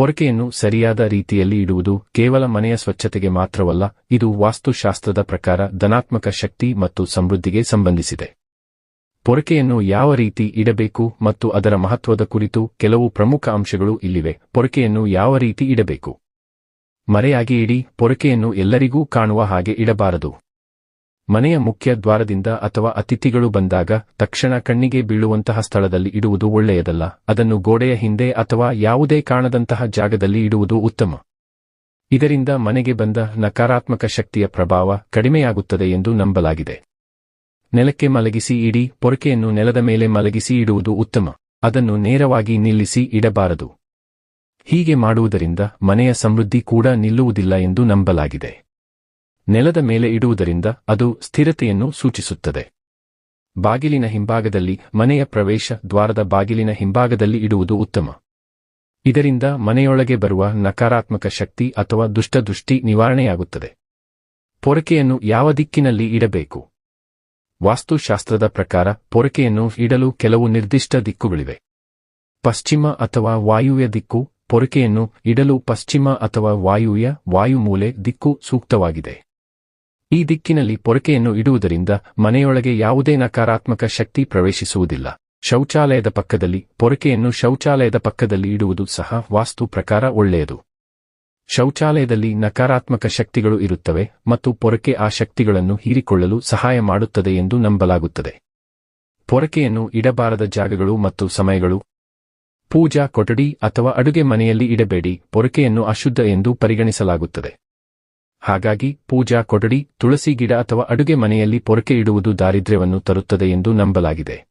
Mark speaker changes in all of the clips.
Speaker 1: ಪೊರಕೆಯನ್ನು ಸರಿಯಾದ ರೀತಿಯಲ್ಲಿ ಇಡುವುದು ಕೇವಲ ಮನೆಯ ಸ್ವಚ್ಛತೆಗೆ ಮಾತ್ರವಲ್ಲ, ಇದು ವಾಸ್ತುಶಾಸ್ತ್ರದ ಪ್ರಕಾರ ಧನಾತ್ಮಕ ಶಕ್ತಿ ಮತ್ತು ಸಮೃದ್ಧಿಗೆ ಸಂಬಂಧಿಸಿದೆ. ಪೊರಕೆಯನ್ನು ಯಾವ ರೀತಿ ಇಡಬೇಕು ಮತ್ತು ಅದರ ಮಹತ್ವದ ಕುರಿತು ಕೆಲವು ಪ್ರಮುಖ ಅಂಶಗಳು ಇಲ್ಲಿವೆ. ಪೊರಕೆಯನ್ನು ಯಾವ ರೀತಿ ಇಡಬೇಕು? ಮರೆಯಾಗಿ ಇಡಿ, ಪೊರಕೆಯನ್ನು ಎಲ್ಲರಿಗೂ ಕಾಣುವ ಹಾಗೆ ಇಡಬಾರದು. ಮನೆಯ ಮುಖ್ಯ ದ್ವಾರದಿಂದ ಅಥವಾ ಅತಿಥಿಗಳು ಬಂದಾಗ ತಕ್ಷಣ ಕಣ್ಣಿಗೆ ಬೀಳುವಂತಹ ಸ್ಥಳದಲ್ಲಿ ಇಡುವುದು ಒಳ್ಳೆಯದಲ್ಲ. ಅದನ್ನು ಗೋಡೆಯ ಹಿಂದೆ ಅಥವಾ ಯಾವುದೇ ಕಾಣದಂತಹ ಜಾಗದಲ್ಲಿ ಇಡುವುದು ಉತ್ತಮ. ಇದರಿಂದ ಮನೆಗೆ ಬಂದ ನಕಾರಾತ್ಮಕ ಶಕ್ತಿಯ ಪ್ರಭಾವ ಕಡಿಮೆಯಾಗುತ್ತದೆ ಎಂದು ನಂಬಲಾಗಿದೆ. ನೆಲಕ್ಕೆ ಮಲಗಿಸಿ ಇಡಿ, ಪೊರಕೆಯನ್ನು ನೆಲದ ಮೇಲೆ ಮಲಗಿಸಿ ಇಡುವುದು ಉತ್ತಮ. ಅದನ್ನು ನೇರವಾಗಿ ನಿಲ್ಲಿಸಿ ಇಡಬಾರದು. ಹೀಗೆ ಮಾಡುವುದರಿಂದ ಮನೆಯ ಸಮೃದ್ಧಿ ಕೂಡ ನಿಲ್ಲುವುದಿಲ್ಲ ಎಂದು ನಂಬಲಾಗಿದೆ. ನೆಲದ ಮೇಲೆ ಇಡುವುದರಿಂದ ಅದು ಸ್ಥಿರತೆಯನ್ನು ಸೂಚಿಸುತ್ತದೆ. ಬಾಗಿಲಿನ ಹಿಂಭಾಗದಲ್ಲಿ ಮನೆಯ ಪ್ರವೇಶ ದ್ವಾರದ ಬಾಗಿಲಿನ ಹಿಂಭಾಗದಲ್ಲಿ ಇಡುವುದು ಉತ್ತಮ. ಇದರಿಂದ ಮನೆಯೊಳಗೆ ಬರುವ ನಕಾರಾತ್ಮಕ ಶಕ್ತಿ ಅಥವಾ ದುಷ್ಟದೃಷ್ಟಿ ನಿವಾರಣೆಯಾಗುತ್ತದೆ. ಪೊರಕೆಯನ್ನು ಯಾವ ದಿಕ್ಕಿನಲ್ಲಿ ಇಡಬೇಕು? ವಾಸ್ತುಶಾಸ್ತ್ರದ ಪ್ರಕಾರ ಪೊರಕೆಯನ್ನು ಇಡಲು ಕೆಲವು ನಿರ್ದಿಷ್ಟ ದಿಕ್ಕುಗಳಿವೆ. ಪಶ್ಚಿಮ ಅಥವಾ ವಾಯುವ್ಯ ದಿಕ್ಕು ಪೊರಕೆಯನ್ನು ಇಡಲು ಪಶ್ಚಿಮ ಅಥವಾ ವಾಯುವ್ಯ, ವಾಯುಮೂಲೆ ದಿಕ್ಕು ಸೂಕ್ತವಾಗಿದೆ. ಈ ದಿಕ್ಕಿನಲ್ಲಿ ಪೊರಕೆಯನ್ನು ಇಡುವುದರಿಂದ ಮನೆಯೊಳಗೆ ಯಾವುದೇ ನಕಾರಾತ್ಮಕ ಶಕ್ತಿ ಪ್ರವೇಶಿಸುವುದಿಲ್ಲ. ಶೌಚಾಲಯದ ಪಕ್ಕದಲ್ಲಿ ಪೊರಕೆಯನ್ನು ಶೌಚಾಲಯದ ಪಕ್ಕದಲ್ಲಿ ಇಡುವುದು ಸಹ ವಾಸ್ತು ಪ್ರಕಾರ ಒಳ್ಳೆಯದು. ಶೌಚಾಲಯದಲ್ಲಿ ನಕಾರಾತ್ಮಕ ಶಕ್ತಿಗಳು ಇರುತ್ತವೆ ಮತ್ತು ಪೊರಕೆ ಆ ಶಕ್ತಿಗಳನ್ನು ಹೀರಿಕೊಳ್ಳಲು ಸಹಾಯ ಮಾಡುತ್ತದೆ ಎಂದು ನಂಬಲಾಗುತ್ತದೆ. ಪೊರಕೆಯನ್ನು ಇಡಬಾರದ ಜಾಗಗಳು ಮತ್ತು ಸಮಯಗಳು, ಪೂಜಾ ಕೊಠಡಿ ಅಥವಾ ಅಡುಗೆ ಮನೆಯಲ್ಲಿ ಇಡಬೇಡಿ, ಪೊರಕೆಯನ್ನು ಅಶುದ್ಧ ಎಂದು ಪರಿಗಣಿಸಲಾಗುತ್ತದೆ. ಹಾಗಾಗಿ ಪೂಜಾ ಕೊಡಡಿ ತುಳಸಿ ಗಿಡ ಅಥವಾ ಅಡುಗೆ ಮನೆಯಲ್ಲಿ ಪೊರಕೆ ಇಡುವುದು ದಾರಿದ್ರ್ಯವನ್ನು ತರುತ್ತದೆ ಎಂದು ನಂಬಲಾಗಿದೆ.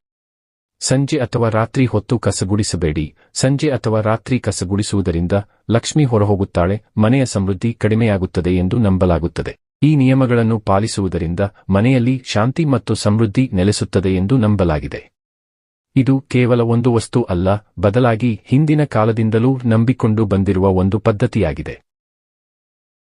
Speaker 1: ಸಂಜೆ ಅಥವಾ ರಾತ್ರಿ ಹೊತ್ತು ಕಸಗುಡಿಸಬೇಡಿ. ಸಂಜೆ ಅಥವಾ ರಾತ್ರಿ ಕಸಗುಡಿಸುವುದರಿಂದ ಲಕ್ಷ್ಮಿ ಹೊರಹೋಗುತ್ತಾಳೆ, ಮನೆಯ ಸಮೃದ್ಧಿ ಕಡಿಮೆಯಾಗುತ್ತದೆ ಎಂದು ನಂಬಲಾಗುತ್ತದೆ. ಈ ನಿಯಮಗಳನ್ನು ಪಾಲಿಸುವುದರಿಂದ ಮನೆಯಲ್ಲಿ ಶಾಂತಿ ಮತ್ತು ಸಮೃದ್ಧಿ ನೆಲೆಸುತ್ತದೆ ಎಂದು ನಂಬಲಾಗಿದೆ. ಇದು ಕೇವಲ ಒಂದು ವಸ್ತು ಅಲ್ಲ, ಬದಲಾಗಿ ಹಿಂದಿನ ಕಾಲದಿಂದಲೂ ನಂಬಿಕೊಂಡು ಬಂದಿರುವ ಒಂದು ಪದ್ಧತಿಯಾಗಿದೆ.